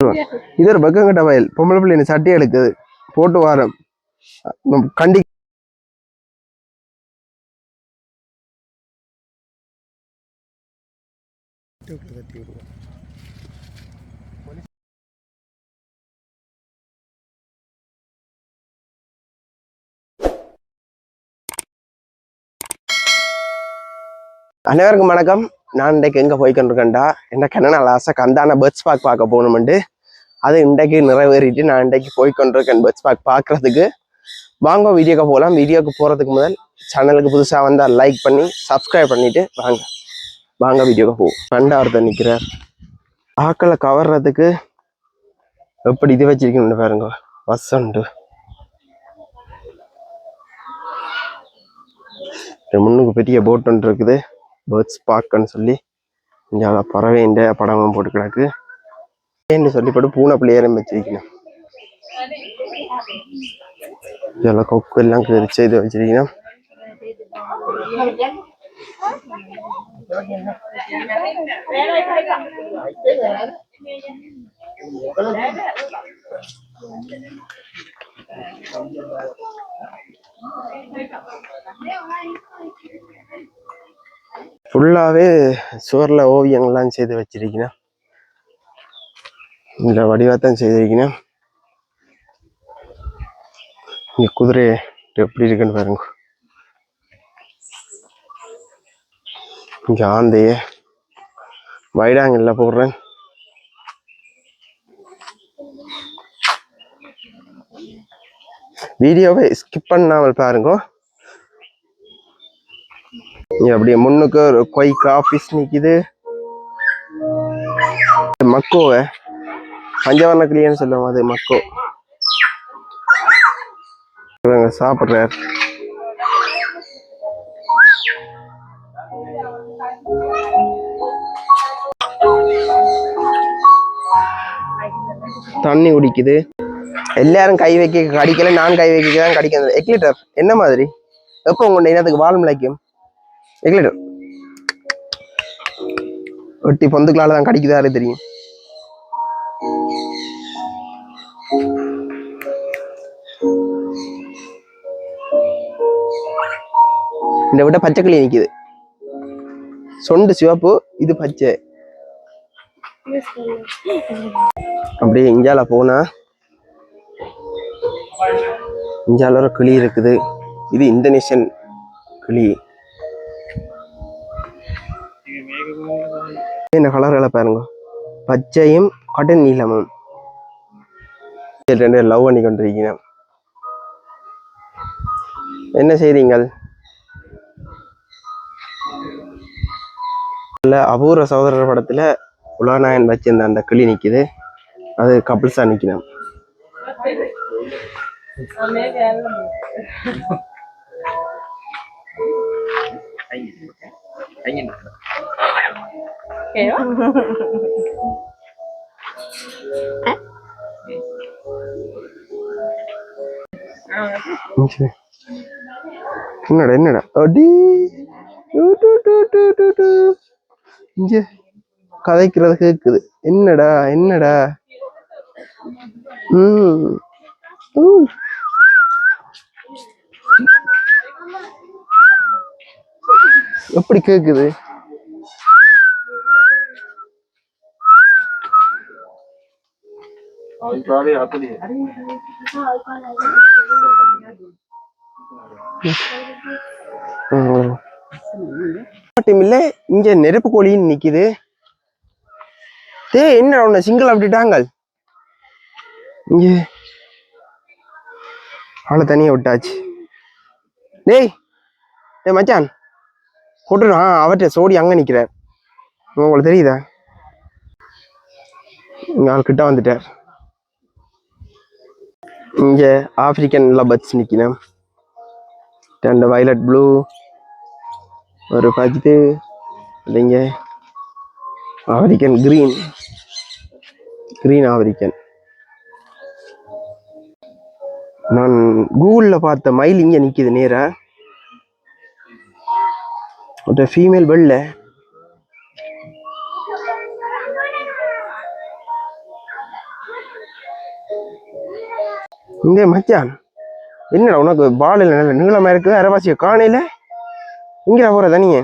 இது ஒரு பக்கங்கட்ட வயல் பொம்பளை பிள்ளை சட்டி எடுக்குது போட்டு வாரம் கண்டி அனைவருக்கும் வணக்கம் நான் இன்றைக்கு எங்கே போய்க்கொண்டிருக்கேன்டா? என்ன கண்ணனால் ஆசை கந்தான பேர்ட்ஸ் பார்க் பார்க்க போகணுமெண்டு. அது இன்றைக்கு நிறைவேறிட்டு நான் இன்றைக்கு போய்க்கொண்டிருக்கேன் பேர்ட்ஸ் பார்க் பார்க்குறதுக்கு. வாங்க வீடியோக்கு போகலாம் வீடியோக்கு போகிறதுக்கு முதல் சேனலுக்கு புதுசாக வந்தால் லைக் பண்ணி சப்ஸ்கிரைப் பண்ணிவிட்டு வாங்க. வாங்க வீடியோக்கு போவோம் ரெண்டா ஒருத்தர் நிற்கிறார் ஆக்களை கவர்றதுக்கு எப்படி இது வச்சிருக்கணும்னு பாருங்க. பஸ் உண்டு முன்னுக்கு பெரிய போட் ஒன்று இருக்குது. பேர்ட்ஸ் பார்க்குன்னு சொல்லி இங்கே பறவைன்ற படமும் போட்டு கிடக்கு. ஏன்னு சொல்லி போட்டு பூனை பிள்ளையாரம் வச்சிருக்கணும். இதெல்லாம் கொக்கு எல்லாம் கரிச்சு இது வச்சிருக்கணும். ஃபுல்லாகவே சுவரில் ஓவியங்கள்லாம் செய்து வச்சிருக்கணும் இந்த வடிவத்தான் செய்திருக்கணும் இங்கே குதிரை எப்படி இருக்குன்னு பாருங்க. இங்கே ஆந்தைய வைடாங்கல்ல போடுறேன். வீடியோவை ஸ்கிப் பண்ணாமல் பாருங்க. இங்க அப்படியே முன்னுக்கு ஒரு கொய்க் ஆஃபீஸ் நிக்குது. மக்கோவை பஞ்சவர்ண கிளியன்னு சொல்லுவாங்க அது மக்கோ இவங்க சாப்பிட்றார். தண்ணி குடிக்குது. எல்லாரும் கை வைக்க கடிக்கல நான் கை வைக்க தான் கடிக்கிறது எக்லிட்டர் என்ன மாதிரி? எப்போ உங்க இனத்துக்கு வால் முளைக்கும் எக்லிட்டர் ஒட்டி பொந்துக்களால தான் கடிக்குதாரு தெரியும்? இந்த விட பச்சை கிளி நிக்குது. சொண்டு சிவப்பு இது பச்சை. அப்படியே இஞ்சால போனா இஞ்சால ஒரு கிளி இருக்குது. இது இந்தோனேஷியன் கிளி. இந்த கலர்களை பாருங்க. பச்சையும் கடன் நீளமும் ரெண்டு லவ் பண்ணி கொண்டிருக்கீங்க. என்ன செய்றீங்கள்? அபூர்வ சகோதரர் படத்துல உலகநாயன் வச்சிருந்த அந்த கிளி நிக்குது. அது கபிள்ஸா நிக்கணும். சரி. என்னடா என்னடா அடி டு, டு, டு, டு, டு, டு. இங்க கதைக்கிறது கேக்குது என்னடா என்னடா ம் ஊ. எப்படி கேக்குது மட்டும் இல்ல இங்க நெருப்பு கோழின்னு நிக்குது. தே என்ன உன்னை சிங்கிள் அப்படிட்டாங்க இங்க. ஆளை தனியா விட்டாச்சு. டேய் டே மச்சான். கூட்டுனா அவற்றை சோடி அங்க நிக்கிறார் உங்களுக்கு தெரியுதா? இங்க ஆள் கிட்ட வந்துட்டார். இங்கே ஆப்பிரிக்கன் பட்ஸ் நிற்கினேன் ரெண்டு வயலட் ப்ளூ ஒரு பத்து இல்லைங்க ஆப்பிரிக்கன் க்ரீன் க்ரீன் ஆப்பிரிக்கன் நான் கூகுளில் பார்த்த மயில் இங்கே நிற்கிது நேராக ஒரு ஃபீமேல் வெள்ளை இங்கே மச்சான் என்னடா உனக்கு பால் இல்லை நல்ல நீளமா இருக்கு அரைவாசிய காணையில்? இங்கே போற தனியே.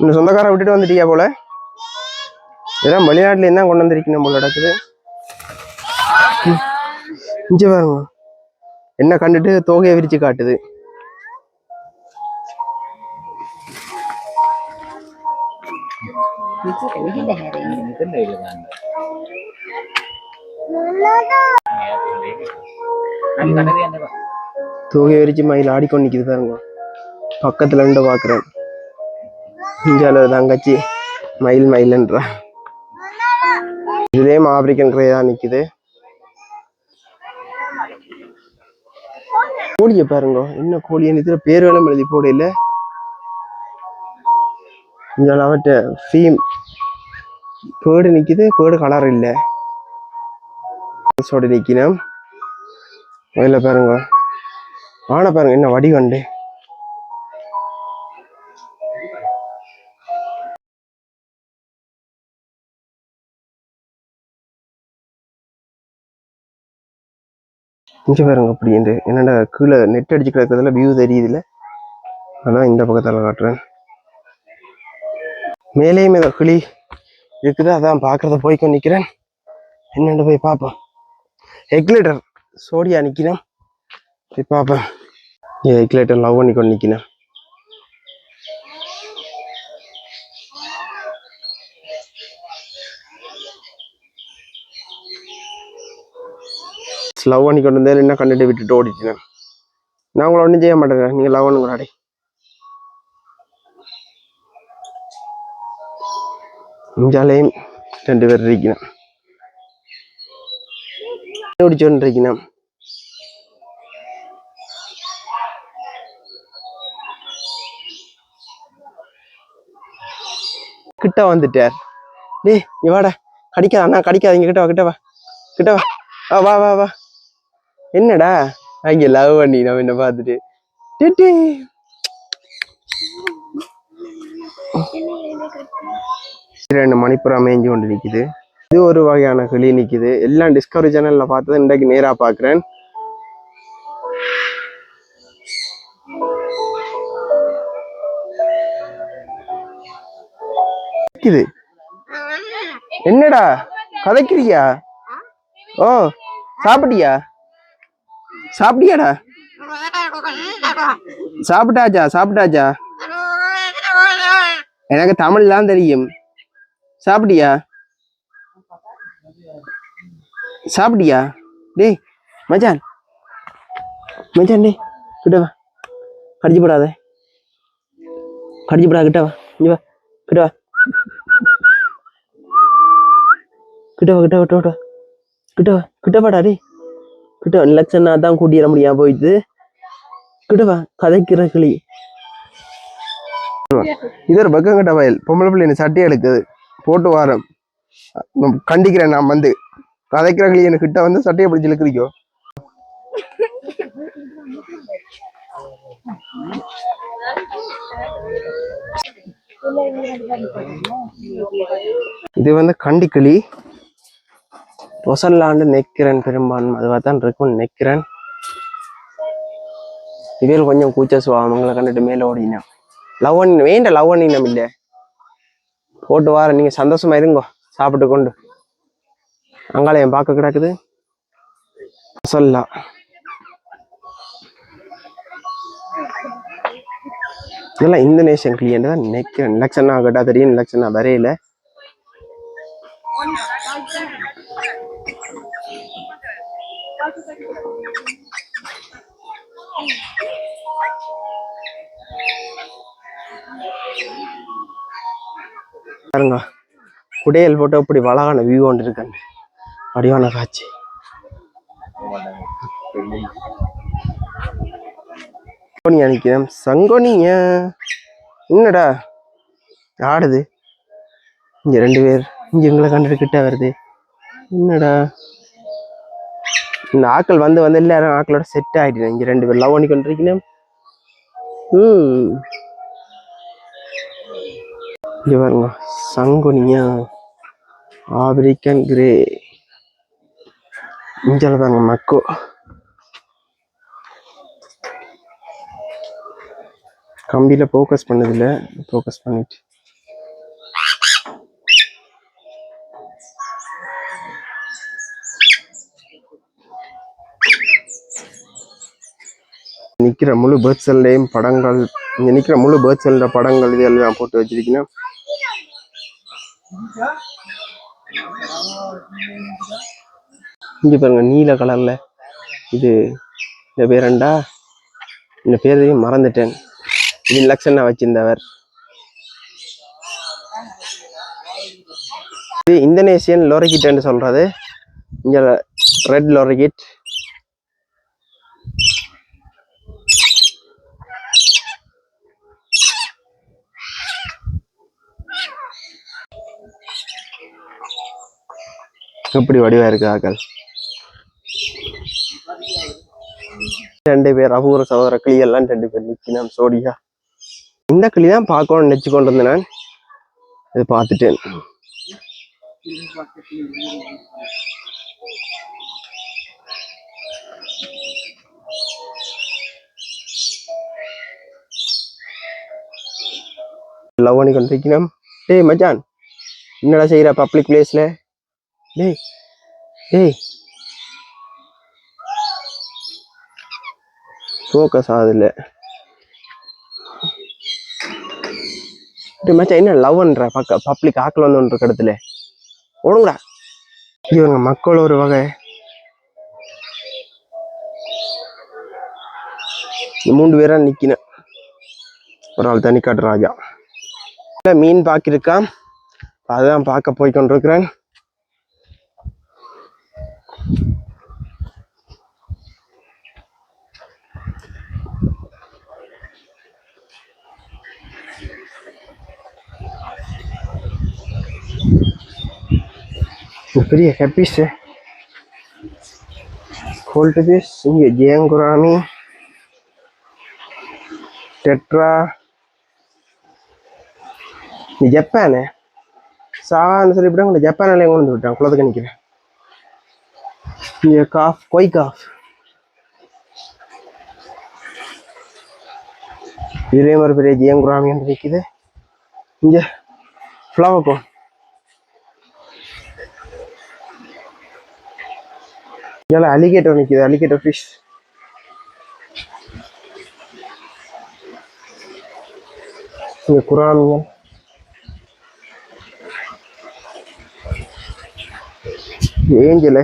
இந்த சொந்தக்கார விட்டுட்டு வந்துட்டியா போல? இதெல்லாம் வெளிநாட்டுல இருந்தா கொண்டு வந்திருக்கணும் போல நடக்குது. இங்க பாருங்க. என்ன கண்டுட்டு தோகையை விரிச்சு காட்டுது. தூகை விரிச்சு மயில் ஆடிக்கொண்டு நிக்குது பாருங்க. பக்கத்துல இருந்து பாக்குறேன். இஞ்சால தங்கச்சி மயில் மயில்ன்றா. இதுலயே ஆப்பிரிக்கன் கிரே தான் நிக்குது. கோழியை பாருங்க. என்ன கோழி? இதுல பேர் வேணும் எழுதி போடையில இஞ்சால அவட்ட ஃபீம் பேடு நிக்குது பேடு கலர் இல்ல. சோடு நிக்கணும் பாருங்க. வான பாருங்க என்ன வடிவண்டு. இங்கே பாருங்க அப்படின்ட்டு என்னடா கீழே நெட் அடிச்சு கிடக்கிறதுல வியூ தெரியுதுல. அதான் இந்த பக்கத்துல காட்டுறேன். மேலேயும் ஏதோ கிளி இருக்குது அதான் பார்க்கறத போய் கொண்டு நிக்கிறேன். என்னென்னு போய் பார்ப்போம். எக்லேட்டர் சோடியா நிற்கினேன் போய் பார்ப்பேன் எக்லேட்டர் லவ் பண்ணி கொண்டு நிற்கினேன் லவ் பண்ணி கொண்டு வந்தேன் என்ன கண்டுட்டு விட்டுட்டு ஓடிட்டேன் நான் உங்களை ஒன்றும் செய்ய மாட்டேங்கிறேன் நீங்கள் லவ் பண்ணுங்கடாடி இஞ்சாலையும் ரெண்டு பேர் இருக்கிறேன் ஓடிச்சோன்னு இருக்கணும் கிட்ட வந்துட்டார். டேய் நீ வாடா. கடிக்காத அண்ணா கடிக்காதீங்க கிட்ட வா கிட்ட வா. கிட்ட வா. ஆ, வா வா வா. என்னடா? அங்க லவ் பண்ணி நம்ம என்ன பார்த்துட்டு. டி, டி. ரெண்டு மணிப்புறா மேய்ஞ்சு கொண்டு நிக்குது. இது ஒரு வகையான கிளி நிக்குது. எல்லாம் டிஸ்கவரி சேனல்ல பார்த்தது. இன்றைக்கு நேரா பாக்குறேன் என்னடா? கதைக்கிறியா? ஓ சாப்பிட்டியா? சாப்பிட்டியாடா? சாப்பிட்டாச்சா? சாப்பிட்டாச்சா? எனக்கு தமிழ்லாம் தெரியும். சாப்பிட்டியா? சாப்பிட்டியா டேய் மச்சான் மச்சான் டேய் கிட்ட வா கடிச்சு போடாத கடிச்சு போடாத கிட்ட வா இங்க வா கிட்ட வா கிட்ட வா கிட்ட வா கிட்ட வா கிட்ட வா கிட்ட வாடா கிட்ட வா தான் கூட்டிட முடியாம போயிடுது கிட்ட வா கதைக்கிற கிளி இது ஒரு பக்கம் கட்ட வயல் பொம்பளை பிள்ளை சட்டையை எடுக்குது போட்டு வாரம் கண்டிக்கிறேன் நான் வந்து கதைக்கிற எனக்கு கிட்ட வந்து சட்டையை பிடிச்சி இழுக்குறிக்கோ? இது வந்து கண்டிக்கிளி. பொசல்லாண்டு நெக்கிறேன் பெரும்பான்மை அதுவாக தான் இருக்கும் நெக்கிறேன் இவையில் கொஞ்சம் கூச்ச சுவாவம் உங்களை கண்டுட்டு மேலே ஓடினா. லவ் பண்ணி வேண்ட லவ் பண்ணினோம் இல்லை போட்டு வார நீங்க சந்தோஷமா இருங்கோ சாப்பிட்டு கொண்டு. அங்காலயம் பார்க்க கிடக்குது. சொல்லலாம் இதெல்லாம் இந்தோனேஷியன் கிளியன் தான் நினைக்கிறேன். லட்சணா ஆகட்டா தெரியும். லட்சணா வரையில. பாருங்க. குடையல் போட்டு இப்படி வளகான வியூ ஒன்று இருக்காங்க வடிவான காட்சி சங்கோனியா நிக்கிறேன் சங்கோனியா என்னடா? ஆடுது. இங்க ரெண்டு பேர். இங்க எங்களை கண்டுட்டு கிட்ட வருது. என்னடா? இந்த ஆக்கள் வந்து வந்து எல்லாரும் ஆக்களோட செட் ஆயிட்டு இங்க ரெண்டு பேர் லவ் பண்ணி கொண்டிருக்கணும் ம் இங்க பாருங்க. சங்கோனியா ஆப்பிரிக்கன் கிரே இங்கே தாங்க மக்கோ. கம்பியில் ஃபோக்கஸ் பண்ணதில்ல. ஃபோக்கஸ் பண்ணிட்டு. நிற்கிற முழு பேர்ட் செல்லையும் படங்கள் இங்கே நிற்கிற முழு பேர்ட் செல்ல படங்கள் இது எல்லாம் போட்டு வச்சிருக்கீங்கன்னா இங்கே பாருங்க நீல கலரில். இது இந்த பேரண்டா இந்த பேரையும் மறந்துட்டேன். இது லக்ஷனா வச்சிருந்தவர். இது இந்தோனேசியன் லோரிகிட்னு சொல்றது. இங்கே ரெட் லோரிகிட். எப்படி வடிவா இருக்கு ஆக்கள்? ரெண்டு பேர் அபூர்வ சகோதர கிளி எல்லாம் ரெண்டு பேர் நிக்கணும் சோடியா. இந்த கிளி தான் பார்க்கணும்னு நினைச்சு கொண்டு வந்தேன் நான் இது பார்த்துட்டேன். லவ் பண்ணி கொண்டு இருக்கணும் டேய் மச்சான் என்னடா செய்யற பப்ளிக் பிளேஸ்ல டேய் டேய் ஃபோக்கஸ் ஆகுதில்ல இப்படி மச்சா என்ன லவ்ன்ற பக்க பப்ளிக் ஆக்கில் வந்து ஒன்று இடத்துல ஓடுங்கடா இவங்க மக்கள் ஒரு வகை இந்த மூன்று பேரா நிக்கினேன் ஒரு ஆள் தனிக்காட்டு ராஜா மீன் பார்க்கிருக்கான் அதான் பார்க்க போய் கொண்டிருக்கிறேன் இது பெரிய ஹெப்பிஸ் கோல்டு பீஸ் இங்கே ஜியங்குராமி டெட்ரா இது ஜப்பானு சான்னு சொல்லி விட்டாங்க ஜப்பானில் கொண்டு வந்து விட்டாங்க குளத்துக்கு நிற்கிறேன் இங்கே காஃப் கொய் காஃப் இதுலேயும் ஒரு பெரிய ஜியங்குராமி வந்து நிற்குது இங்கே ஃப்ளவர் போ இங்கே அலிகேட்டர் நிக்குது அலிகேட்டர் ஃபிஷ் குரான் குராமியன் ஏஞ்சலு.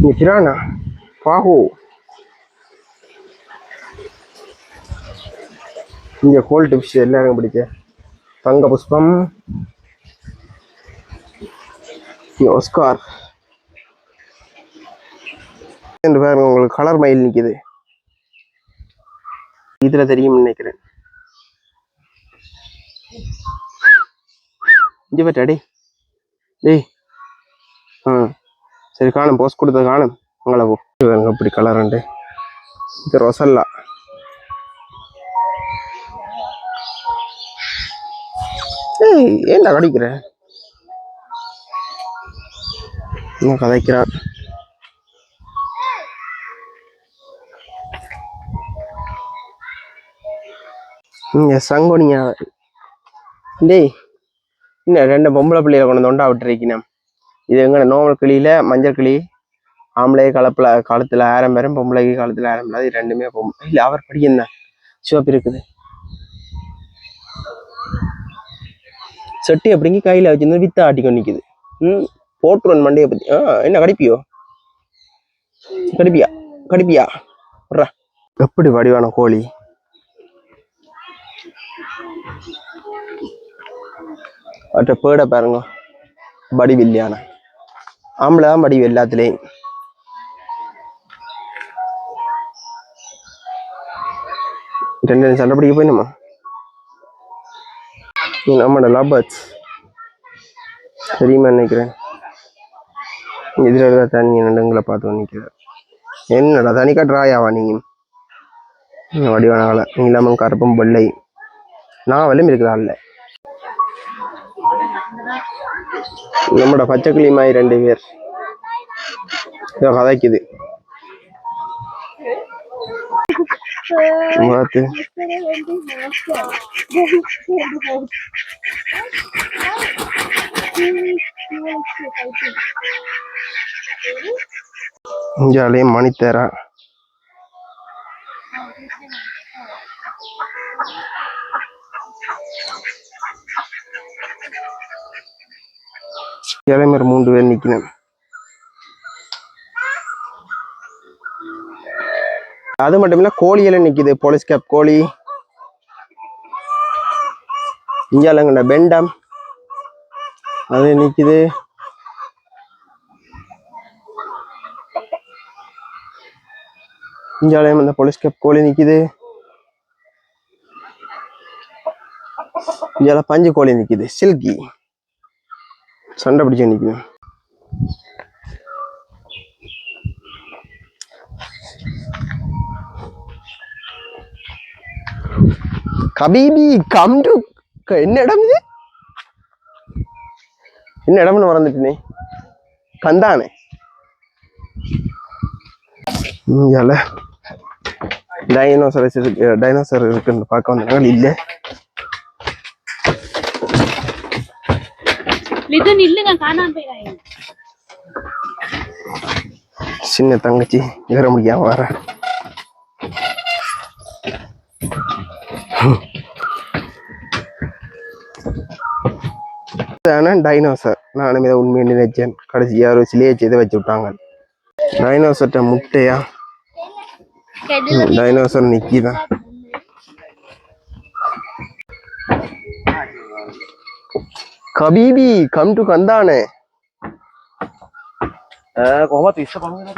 இங்கே பிரானா பாஹோ. இங்கே கோல்டு ஃபிஷ் எல்லாரும் பிடிச்ச தங்க புஷ்பம். இங்கே ஒஸ்கார் என்று பாருங்க உங்களுக்கு கலர் மயில் நிற்கிது இதுல தெரியும் நினைக்கிறேன். இங்க பற்றா டேய் டேய். ஆ. சரி காணும். போஸ்ட் கொடுத்த காணும். உங்களை போ. பாருங்க இப்படி கலர் உண்டு. இது ரொசல்லா ஏய் ஏன்டா கடிக்கிற? இன்னும் கதைக்கிறான். இங்க சங்கோனியா. டேய் இன்னும் ரெண்டு பொம்பளை பிள்ளைகளை கொண்டு தொண்டா ஒண்டா இது எங்க நோமல் கிளியில மஞ்சள் கிளி ஆம்பளை கலப்பில் காலத்தில் ஆரம் பொம்பளை பொம்பளைக்கு காலத்துல ஆரம் ரெண்டுமே பொம்பளை இல்லை அவர் படிக்கிறேன் சிவப்பு இருக்குது. செட்டி அப்படிங்க கையில் வச்சுருந்து வித்த ஆட்டிக்கொண்டு நிற்குது ம்? போட்டுருவன் மண்டையை பத்தி. ஆ என்ன கடிப்பியோ? கடிப்பியா? கடிப்பியா? எப்படி வடிவான கோழி? அவற்ற பேடை பாருங்க. வடிவில்லையான. ஆம்பளை தான் வடிவு எல்லாத்துலேயும். ரெண்டு ரெண்டு சண்டை பிடிக்க போயிடுமா நம்மட லபர்ஸ் தெரியுமா நினைக்கிறேன். எதிர தண்ணி நண்டுங்களை பார்த்து நிற்கிறேன் என்னடா தனி காட்டுறாயாவா நீங்க வடிவான காலை நீளமும் கருப்பும் வெள்ளை. நான் வெள்ளையும் இருக்கிறா இல்ல. நம்மட பச்சை கிளிமாய் ரெண்டு பேர். இதோ கதைக்குது. பார்த்து. இங்காலேயும் மணித்தேரா. இளைஞர் மூன்று பேர் நிக்கணும். அது மட்டும் இல்ல கோழி எல்லாம் நிக்குது போலீஸ் கேப் கோழி. இங்காலங்கண்ட பெண்டம். அது நிக்குது. இஞ்சாலயம் அந்த போலீஸ் கேப் கோழி நிக்குது. இஞ்சால பஞ்சு கோழி நிக்குது. சில்கி. சண்டை பிடிச்சு நிக்குது. கபீபி கம் டு என்ன இடம் இது? என்ன இடம்னு மறந்துட்டேனே கந்தானே. இங்கால டைனோசரஸ் இருக்கு டைனோசர் இருக்குன்னு பார்க்க வந்தாங்க இல்ல. சின்ன தங்கச்சி ஏற முடியாம வர டைனோசர் நானும் இதை உண்மையை நினைச்சேன் கடைசியா ஒரு சிலையை செய்து வச்சு விட்டாங்க டைனோசர்ட்ட முட்டையா டைனோசர் நிக்கிதான் கபீபி கம் டு கந்தானே කොහොමත් විශ්ව පමණ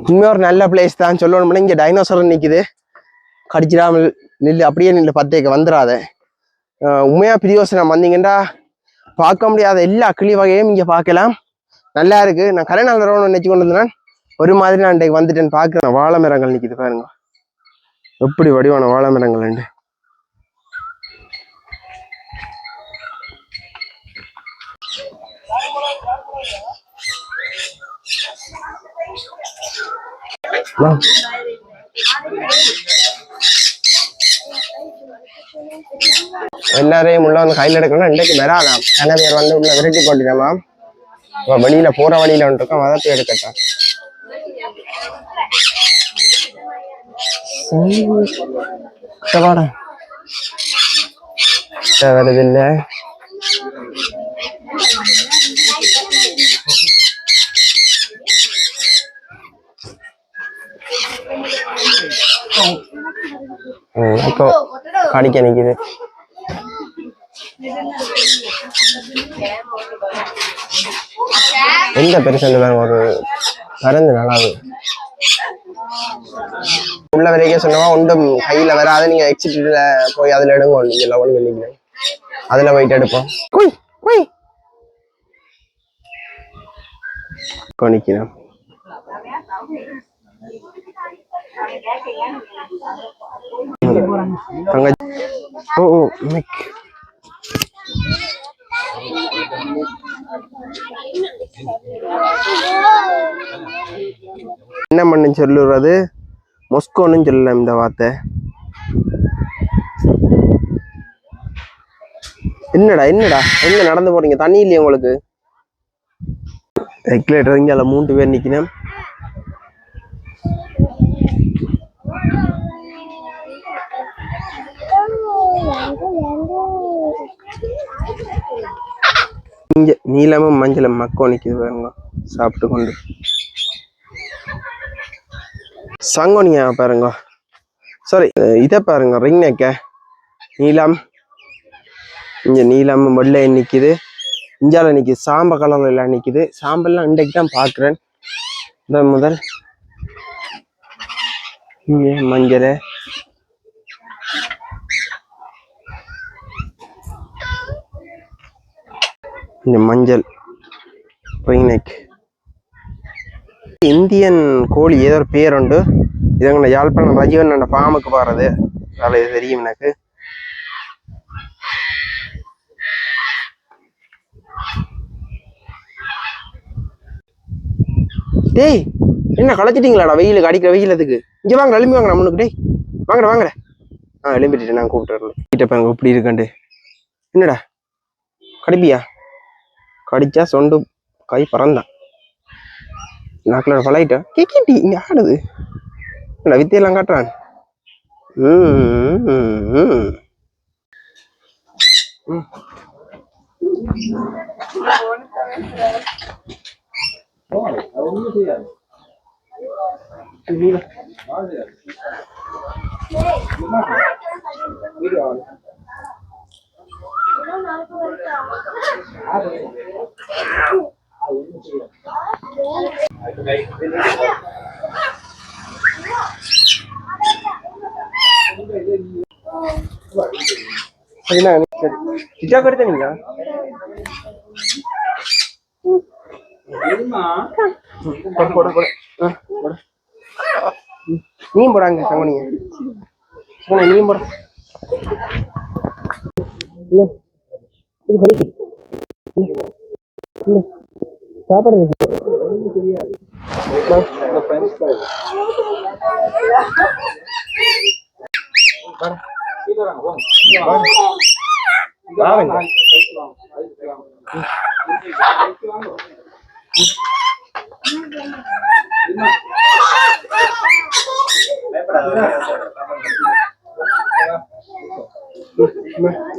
உண்மையா ஒரு நல்ல பிளேஸ் தான் சொல்லணும்னா இங்க டைனோசர் நிக்குது கடிச்சிடாமல் நில்லு அப்படியே நில்லு பத்தேக்க வந்துடாத உண்மையாக பிரியோசனம் வந்தீங்கன்னா பார்க்க முடியாத எல்லா கிளி வகையும் இங்கே பார்க்கலாம். நல்லா இருக்கு. நான் கல்யாணம் நாள் வரணும்னு கொண்டு வந்தேன் ஒரு மாதிரி நான் இன்றைக்கு வந்துட்டேன்னு பார்க்குறேன். வாழை மரங்கள் நிற்கிது பாருங்க. எப்படி வடிவான வாழை மரங்கள் உண்டு வா. எல்லாரையும் உள்ள வந்து கையில் எடுக்கணும் இன்றைக்கு வராதாம். பேர் வந்து உள்ள விரட்டி போட்டுக்கலாமாம் இப்போ வெளியில போற வழியில வந்துருக்கோம் அதை போய் எடுக்கட்டும் வாடா. வருது இல்ல இப்போ கடிக்க நிக்குது. எந்த பெருசு ஒரு பறந்து நல்லாது உள்ள வரைக்கும் சொன்னவா ஒன்றும் கையில வராது. நீங்க எக்ஸிட்ல போய் அதுல எடுங்க நீங்க லெவன் பண்ணிக்கலாம் அதுல போயிட்டு எடுப்போம். குய் குய். கணிக்கிறேன் தங்கச்சி. ஓ ஓ மிக் என்ன பண்ணு சொல்லுறது மொஸ்கோன்னு சொல்லலாம் இந்த வார்த்தை. என்னடா என்னடா? எங்க நடந்து போறீங்க? தண்ணி இல்லையா உங்களுக்கு? எக்லேட்டர் இங்கே அதில் மூன்று பேர் நிற்கணும் இங்க நீளமும் மஞ்சளும் மக்கோ நிக்குது பாருங்க. சாப்பிட்டு கொண்டு. சங்கோனியா பாருங்க. சாரி இதை பாருங்க ரிங் நெக்க நீலம் இங்க நீலம் வெள்ளை நிற்கிது இஞ்சால நிற்கிது சாம்ப கலர் எல்லாம் நிக்குது. சாம்பல்லாம் இன்றைக்கு தான் பாக்குறேன். முதல் முதல். இங்க மஞ்சள். இந்த மஞ்சள் ரிங் நெக் இந்தியன் கோழி ஏதோ ஒரு பேருண்டு இதங்க யாழ்ப்பாணம் ரஜீவன் அந்த ஃபார்முக்கு போகிறது அதில் இது தெரியும் எனக்கு. டேய் என்ன களைச்சிட்டிங்களாடா? வெயிலுக்கு அடிக்கிற வெயிலத்துக்கு இங்கே வாங்க எலும்பி வாங்க நம்மளுக்கு டேய். வாங்கடா வாங்கட. ஆ எலும்பிட்டு நான் கூப்பிட்டு வரல கிட்டப்ப இப்படி இருக்கண்டு என்னடா? கடைப்பியா? கடிச்சா சொண்டு கை பறந்தான் நாக்கில் பழகிட்டேன் கேக்கிட்டி இங்கே ஆடுது. இல்லை வித்தியெல்லாம் காட்டுறான். ம் ம், ம் ம் சரிண்ணா சரி டிஜாக் எடுத்தீங்களா போடு, போடு, போடு. ஆ, போடு. ம். நீயும் போடாங்க சங்கனிங்க நீ போட இது வலிக்கு சாப்பாடு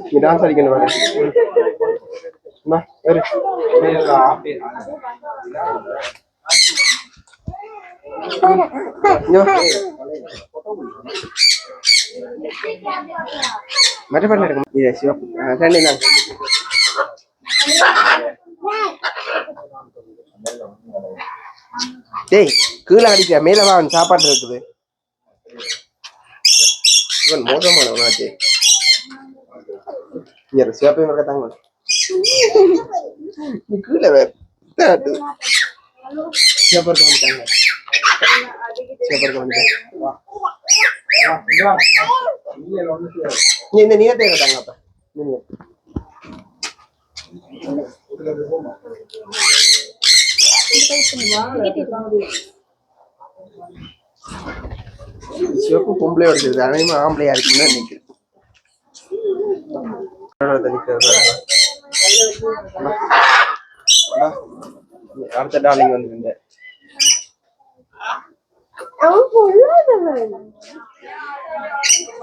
நீ டான்ஸ் அடிக்கணும் வாங்க. அம்மா, ஏறு. இங்க வா. மற்ற பாட்டில் இருக்கும் இது சிவப்பு ஆ, தண்ணி தான் டேய் கீழே அடிக்க மேல வா அவன் சாப்பாடு இருக்குது இவன் மோசமானவனாச்சே இங்க சிவப்பையும் இருக்க தாங்க. கீழே. வா, இங்க வா. நீ இந்த நீயத்தை கேட்டாங்க அப்ப? நீயத்தை. சிவப்பு பொம்பளை வருது அனைவரும் ஆம்பளையா இருக்குன்னு நினைக்கிறேன். அடுத்த டாலிங் வந்துருங்க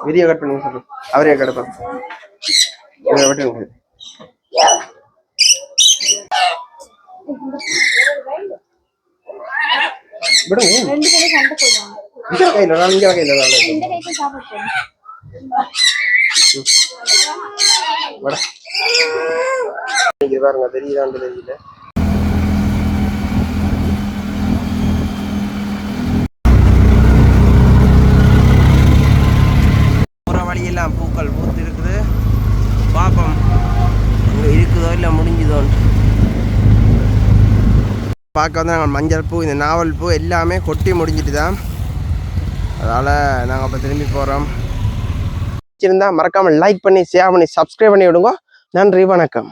வீடியோ கட் பண்ணுங்க சொல்லு அவரே கிடப்பேன் இவரை விட்டுருங்க விடுங்க ரெண்டு பேரும் சண்டை போடுவாங்க இங்க கையில நான் இங்க கையில தான் இங்க பாருங்க தெரியுதான்னு தெரியல வழியெல்லாம் பூக்கள் பூத்து இருக்குது பார்ப்போம் அங்கே இருக்குதோ இல்லை முடிஞ்சுதோன்ட்டு பார்க்க வந்து நாங்கள் மஞ்சள் பூ இந்த நாவல் பூ எல்லாமே கொட்டி முடிஞ்சிட்டு தான் அதனால் நாங்கள் அப்போ திரும்பி போகிறோம் பிடிச்சிருந்தா மறக்காமல் லைக் பண்ணி ஷேர் பண்ணி சப்ஸ்கிரைப் பண்ணி விடுங்க. நன்றி வணக்கம்.